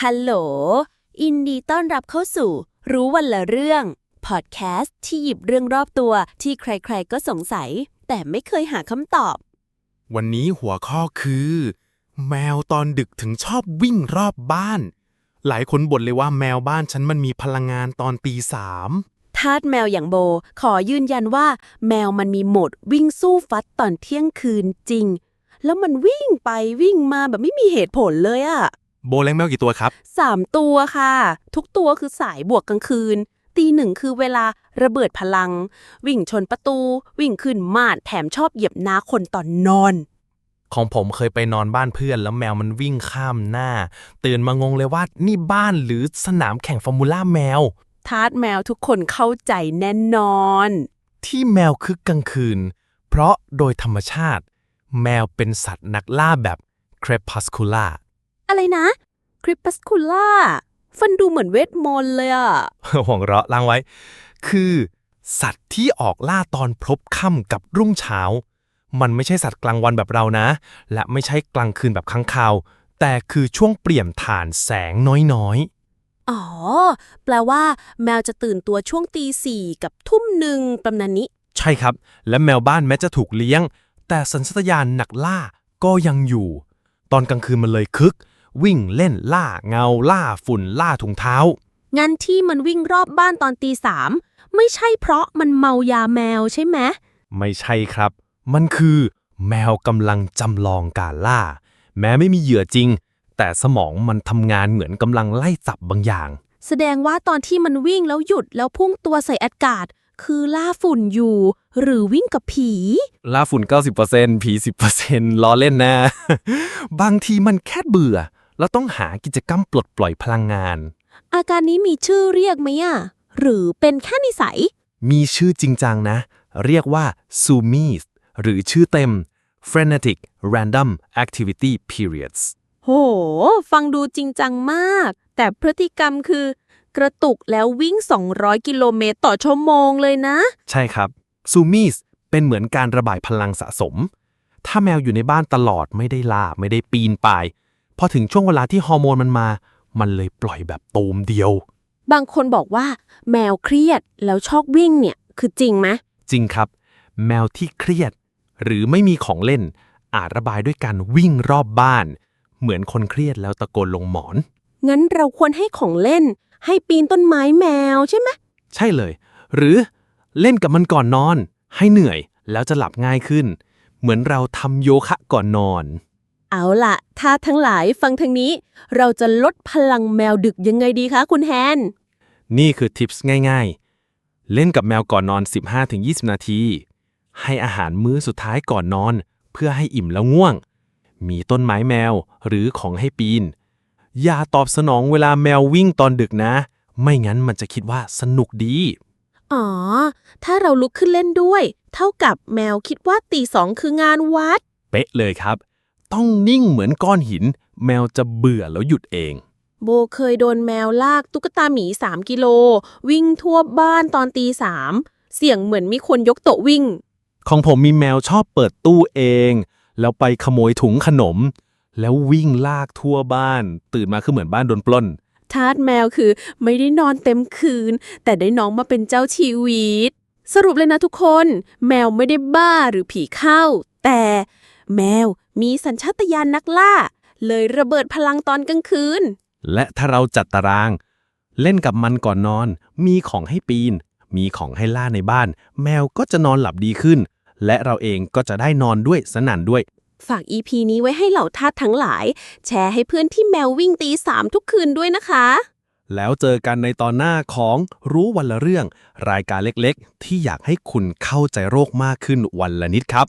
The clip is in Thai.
ฮัลโหล อินดีต้อนรับเข้าสู่ รู้วันละเรื่อง พอดแคสต์ที่หยิบเรื่องรอบตัวที่ใครๆก็สงสัย แต่ไม่เคยหาคำตอบ วันนี้หัวข้อคือ แมวตอนดึกถึงชอบวิ่งรอบบ้าน หลายคนบ่นเลยว่าแมวบ้านฉันมันมีพลังงานตอนตีสามทาสแมวอย่างโบ ขอยืนยันว่า แมวมันมีโหมดวิ่งสู้ฟัดตอนเที่ยงคืนจริง แล้วมันวิ่งไปวิ่งมาแบบไม่มีเหตุผลเลยอะ โบเลี้ยงแมวกี่ตัวครับสามตัวค่ะ ทุกตัวคือสายบวกกลางคืน ตีหนึ่งคือเวลาระเบิดพลัง วิ่งชนประตู วิ่งขึ้นม่านแถมชอบเหยียบหน้าคนตอนนอน ของผมเคยไปนอนบ้านเพื่อน แล้วแมวมันวิ่งข้ามหน้า ตื่นมางงเลยว่านี่บ้านหรือสนามแข่งฟอร์มูล่าแมว ทาสแมวทุกคนเข้าใจแน่นอน ที่แมวคึกกลางคืน เพราะโดยธรรมชาติ แมวเป็นสัตว์นักล่าแบบ crepuscular อะไรนะคริปปัสคูล่าฟันดูเหมือนเวทมนต์เลยอะห่วงเราะล้างไว้ คือ สัตว์ที่ออกล่าตอนพลบค่ำกับรุ่งเช้า มันไม่ใช่สัตว์กลางวันแบบเรานะ และไม่ใช่กลางคืนแบบค้างคาว แต่คือช่วงเปลี่ยนฐานแสงน้อยอ๋อ แปลว่า แมวจะตื่นตัวช่วงตีสี่กับทุ่มหนึ่งประมาณนี้ๆใช่ครับ และแมวบ้านแม้จะถูกเลี้ยง แต่สัญชาตญาณนักล่าก็ยังอยู่ ตอนกลางคืนมันเลยคึก วิ่งเล่นล่าเงาล่าฝุ่นล่าถุงเท้า งั้นที่มันวิ่งรอบบ้านตอนตีสามไม่ใช่เพราะมันเมายาแมวใช่ไหมไม่ใช่ครับ มันคือแมวกำลังจำลองการล่า แม้ไม่มีเหยื่อจริง แต่สมองมันทำงานเหมือนกำลังไล่จับบางอย่าง แสดงว่าตอนที่มันวิ่งแล้วหยุดแล้วพุ่งตัวใส่อากาศ คือล่าฝุ่นอยู่ หรือวิ่งกับผี ล่าฝุ่น 90%ผี 10%ล้อเล่นนะ บางทีมันแค่เบื่อ แล้วต้องหากิจกรรมปลดปล่อยพลังงาน อาการนี้มีชื่อเรียกไหมอะหรือเป็นแค่นิสัย มีชื่อจริงจังนะ เรียกว่า SUMIS หรือชื่อเต็ม Frenetic Random Activity Periods โห ฟังดูจริงจังมาก แต่พฤติกรรมคือ กระตุกแล้ววิ่ง 200 กิโลเมตรต่อชั่วโมงเลยนะ ใช่ครับ SUMIS เป็นเหมือนการระบายพลังสะสม ถ้าแมวอยู่ในบ้านตลอดไม่ได้ลาไม่ได้ปีนป่ายพ อถึงช่วงเวลาที่ฮอร์โมนมันมา มันเลยปล่อยแบบตูมเดียว บางคนบอกว่า แมวเครียดแล้วชอบวิ่งเนี่ยคือจริงไหมจริงครับ แมวที่เครียด หรือไม่มีของเล่น อาจระบายด้วยการวิ่งรอบบ้าน เหมือนคนเครียดแล้วตะโกนลงหมอน งั้นเราควรให้ของเล่น ให้ปีนต้นไม้แมวใช่ไหมใช่เลย หรือเล่นกับมันก่อนนอน ให้เหนื่อยแล้วจะหลับง่ายขึ้น เหมือนเราทำโยคะก่อนนอน เอาล่ะ ถ้าทั้งหลายฟังทางนี้ เราจะลดพลังแมวดึกยังไงดีคะคุณแฮน นี่คือทิปส์ง่ายๆ เล่นกับแมวก่อนนอน 15-20 นาที ให้อาหารมื้อสุดท้ายก่อนนอน เพื่อให้อิ่มแล้วง่วง มีต้นไม้แมวหรือของให้ปีน อย่าตอบสนองเวลาแมววิ่งตอนดึกนะ ไม่งั้นมันจะคิดว่าสนุกดี อ๋อ ถ้าเราลุกขึ้นเล่นด้วย เท่ากับแมวคิดว่าตีสองคืองานวัด เป๊ะเลยครับ ต้องนิ่งเหมือนก้อนหิน แมวจะเบื่อแล้วหยุดเอง โบเคยโดนแมวลากตุ๊กตาหมี 3 กิโล วิ่งทั่วบ้านตอนตีสามเสียงเหมือนมีคนยกโต๊ะวิ่ง ของผมมีแมวชอบเปิดตู้เอง แล้วไปขโมยถุงขนม แล้ววิ่งลากทั่วบ้าน ตื่นมาคือเหมือนบ้านโดนปล้น ทาสแมวคือไม่ได้นอนเต็มคืน แต่ได้น้องมาเป็นเจ้าชีวิต สรุปเลยนะทุกคน แมวไม่ได้บ้าหรือผีเข้า แต่แมว มีสัญชาตญาณนักล่า เลยระเบิดพลังตอนกลางคืน และถ้าเราจัดตาราง เล่นกับมันก่อนนอน มีของให้ปีน มีของให้ล่าในบ้าน แมวก็จะนอนหลับดีขึ้น และเราเองก็จะได้นอนด้วยสนั่นด้วย ฝาก EP นี้ไว้ให้เหล่าทาสทั้งหลาย แชร์ให้เพื่อนที่แมววิ่งตีสามทุกคืนด้วยนะคะ แล้วเจอกันในตอนหน้าของรู้วันละเรื่อง รายการเล็กๆ ที่อยากให้คุณเข้าใจโรคมากขึ้นวันละนิดครับ